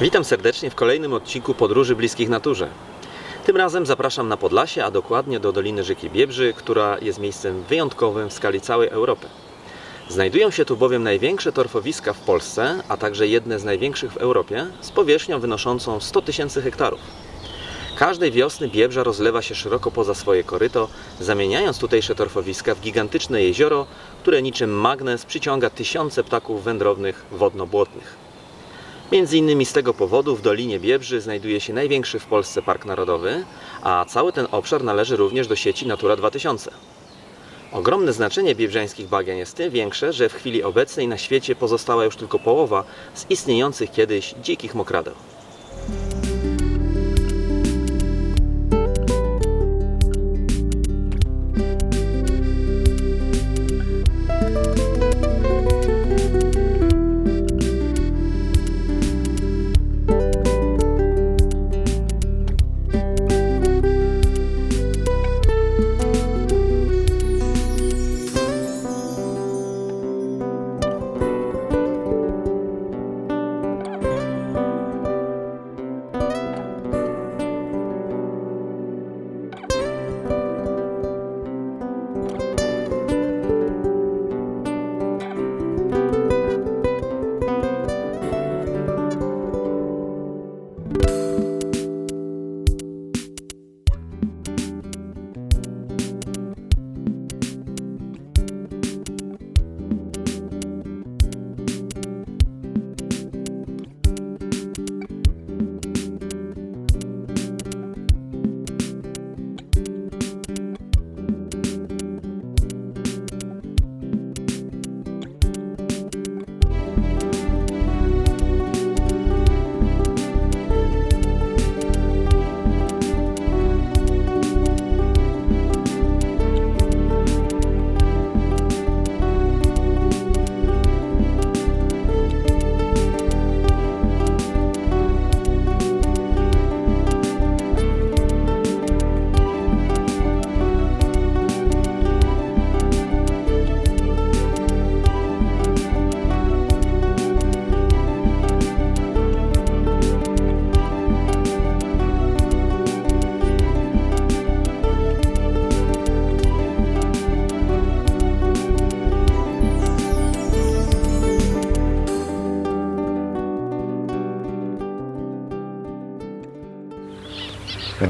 Witam serdecznie w kolejnym odcinku Podróży Bliskich Naturze. Tym razem zapraszam na Podlasie, a dokładnie do Doliny Rzeki Biebrzy, która jest miejscem wyjątkowym w skali całej Europy. Znajdują się tu bowiem największe torfowiska w Polsce, a także jedne z największych w Europie, z powierzchnią wynoszącą 100 tysięcy hektarów. Każdej wiosny Biebrza rozlewa się szeroko poza swoje koryto, zamieniając tutejsze torfowiska w gigantyczne jezioro, które niczym magnes przyciąga tysiące ptaków wędrownych wodno-błotnych. Między innymi z tego powodu w Dolinie Biebrzy znajduje się największy w Polsce park narodowy, a cały ten obszar należy również do sieci Natura 2000. Ogromne znaczenie biebrzańskich bagien jest tym większe, że w chwili obecnej na świecie pozostała już tylko połowa z istniejących kiedyś dzikich mokradeł.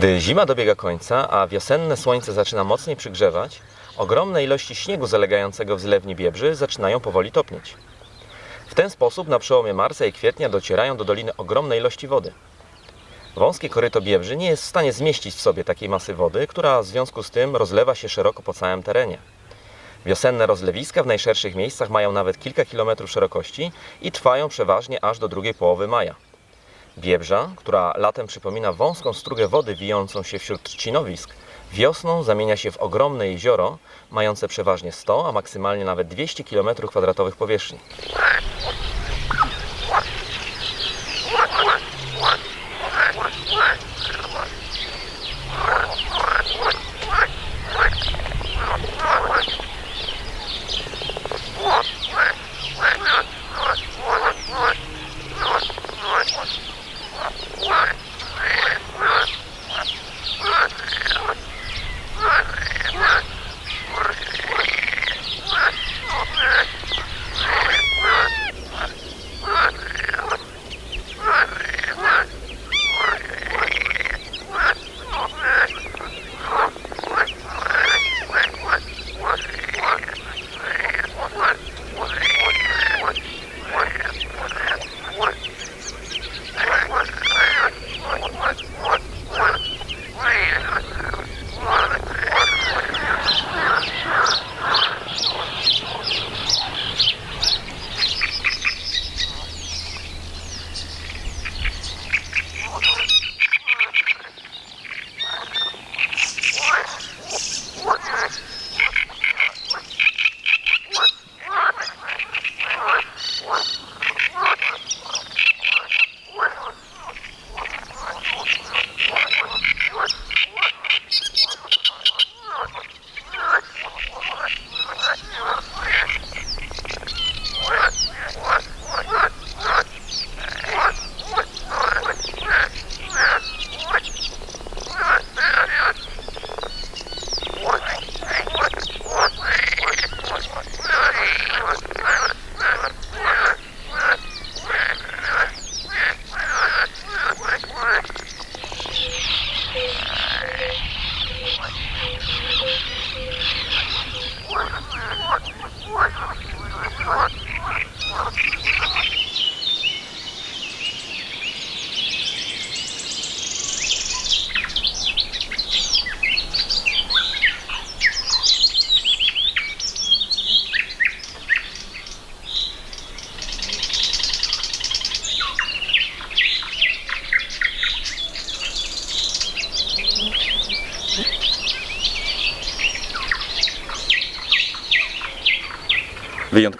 Gdy zima dobiega końca, a wiosenne słońce zaczyna mocniej przygrzewać, ogromne ilości śniegu zalegającego w zlewni Biebrzy zaczynają powoli topnieć. W ten sposób na przełomie marca i kwietnia docierają do doliny ogromne ilości wody. Wąskie koryto Biebrzy nie jest w stanie zmieścić w sobie takiej masy wody, która w związku z tym rozlewa się szeroko po całym terenie. Wiosenne rozlewiska w najszerszych miejscach mają nawet kilka kilometrów szerokości i trwają przeważnie aż do drugiej połowy maja. Biebrza, która latem przypomina wąską strugę wody wijącą się wśród trzcinowisk, wiosną zamienia się w ogromne jezioro, mające przeważnie 100, a maksymalnie nawet 200 km2 powierzchni.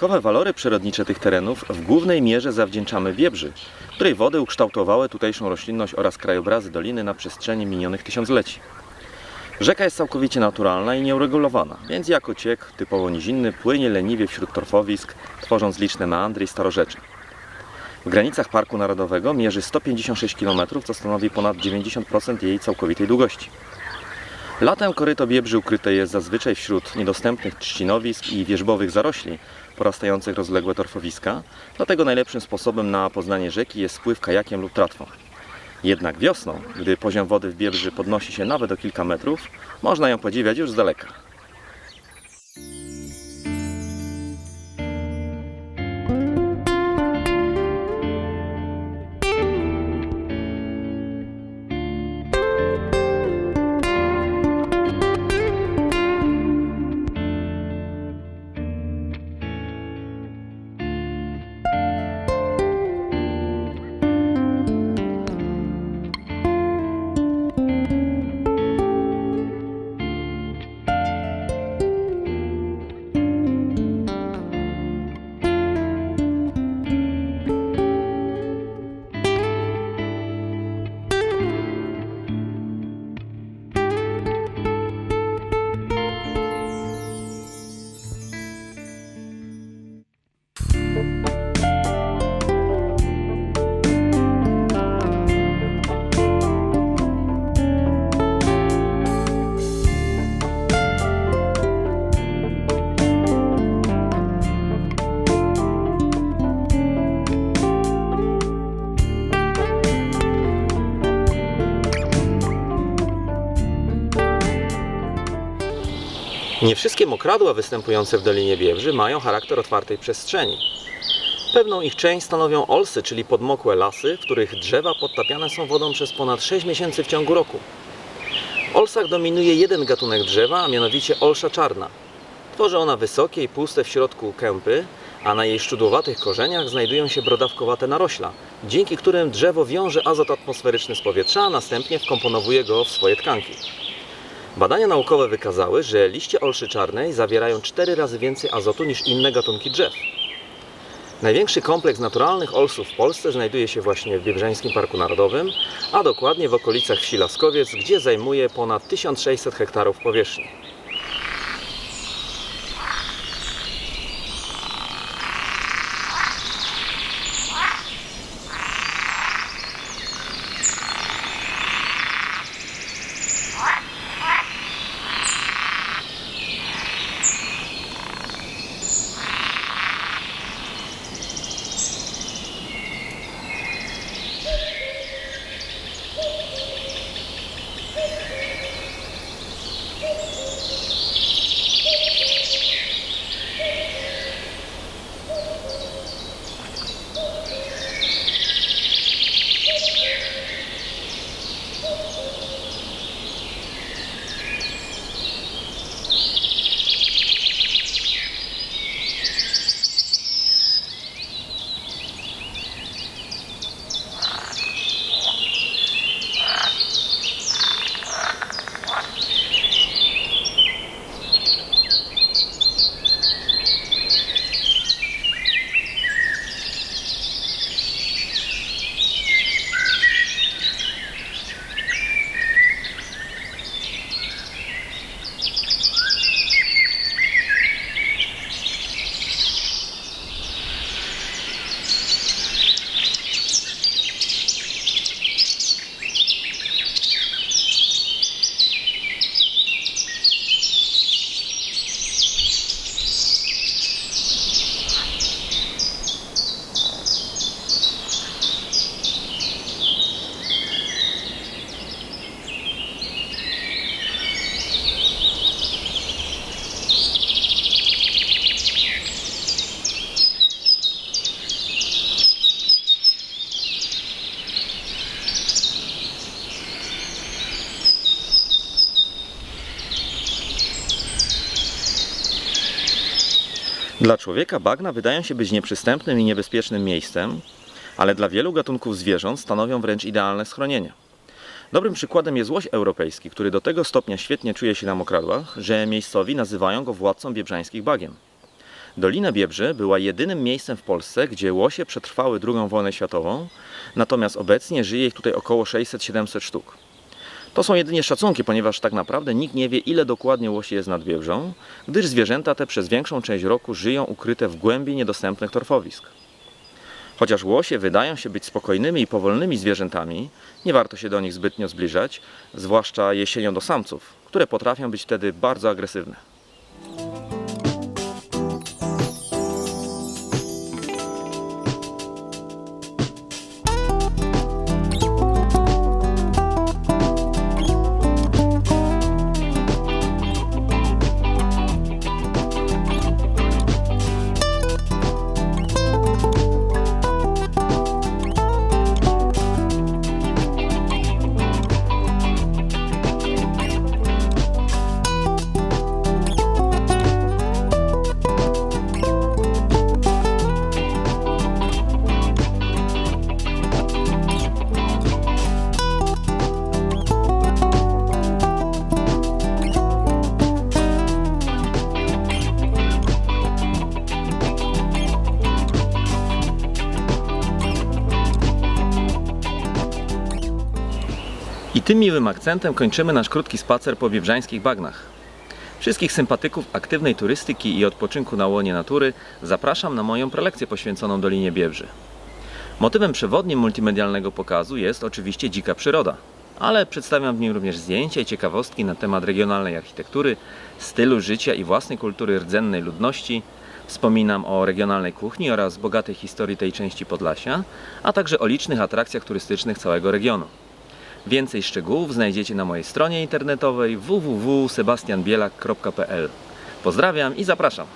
Wyjątkowe walory przyrodnicze tych terenów w głównej mierze zawdzięczamy Biebrzy, której wody ukształtowały tutejszą roślinność oraz krajobrazy doliny na przestrzeni minionych tysiącleci. Rzeka jest całkowicie naturalna i nieuregulowana, więc jako ciek typowo nizinny płynie leniwie wśród torfowisk, tworząc liczne meandry i starorzecze. W granicach Parku Narodowego mierzy 156 km, co stanowi ponad 90% jej całkowitej długości. Latem koryto Biebrzy ukryte jest zazwyczaj wśród niedostępnych trzcinowisk i wierzbowych zarośli porastających rozległe torfowiska, dlatego najlepszym sposobem na poznanie rzeki jest spływ kajakiem lub tratwą. Jednak wiosną, gdy poziom wody w Biebrzy podnosi się nawet o kilka metrów, można ją podziwiać już z daleka. Nie wszystkie mokradła występujące w Dolinie Biebrzy mają charakter otwartej przestrzeni. Pewną ich część stanowią olsy, czyli podmokłe lasy, w których drzewa podtapiane są wodą przez ponad 6 miesięcy w ciągu roku. W olsach dominuje jeden gatunek drzewa, a mianowicie olsza czarna. Tworzy ona wysokie i puste w środku kępy, a na jej szczudłowatych korzeniach znajdują się brodawkowate narośla, dzięki którym drzewo wiąże azot atmosferyczny z powietrza, a następnie wkomponowuje go w swoje tkanki. Badania naukowe wykazały, że liście olszy czarnej zawierają 4 razy więcej azotu niż inne gatunki drzew. Największy kompleks naturalnych olsów w Polsce znajduje się właśnie w Biebrzańskim Parku Narodowym, a dokładnie w okolicach wsi Laskowiec, gdzie zajmuje ponad 1600 hektarów powierzchni. Dla człowieka bagna wydają się być nieprzystępnym i niebezpiecznym miejscem, ale dla wielu gatunków zwierząt stanowią wręcz idealne schronienie. Dobrym przykładem jest łoś europejski, który do tego stopnia świetnie czuje się na mokradłach, że miejscowi nazywają go władcą biebrzańskich bagien. Dolina Biebrzy była jedynym miejscem w Polsce, gdzie łosie przetrwały II wojnę światową, natomiast obecnie żyje ich tutaj około 600-700 sztuk. To są jedynie szacunki, ponieważ tak naprawdę nikt nie wie, ile dokładnie łosi jest nad Biebrzą, gdyż zwierzęta te przez większą część roku żyją ukryte w głębi niedostępnych torfowisk. Chociaż łosie wydają się być spokojnymi i powolnymi zwierzętami, nie warto się do nich zbytnio zbliżać, zwłaszcza jesienią do samców, które potrafią być wtedy bardzo agresywne. Tym miłym akcentem kończymy nasz krótki spacer po biebrzańskich bagnach. Wszystkich sympatyków aktywnej turystyki i odpoczynku na łonie natury zapraszam na moją prelekcję poświęconą Dolinie Biebrzy. Motywem przewodnim multimedialnego pokazu jest oczywiście dzika przyroda, ale przedstawiam w nim również zdjęcia i ciekawostki na temat regionalnej architektury, stylu życia i własnej kultury rdzennej ludności. Wspominam o regionalnej kuchni oraz bogatej historii tej części Podlasia, a także o licznych atrakcjach turystycznych całego regionu. Więcej szczegółów znajdziecie na mojej stronie internetowej www.sebastianbielak.pl. Pozdrawiam i zapraszam.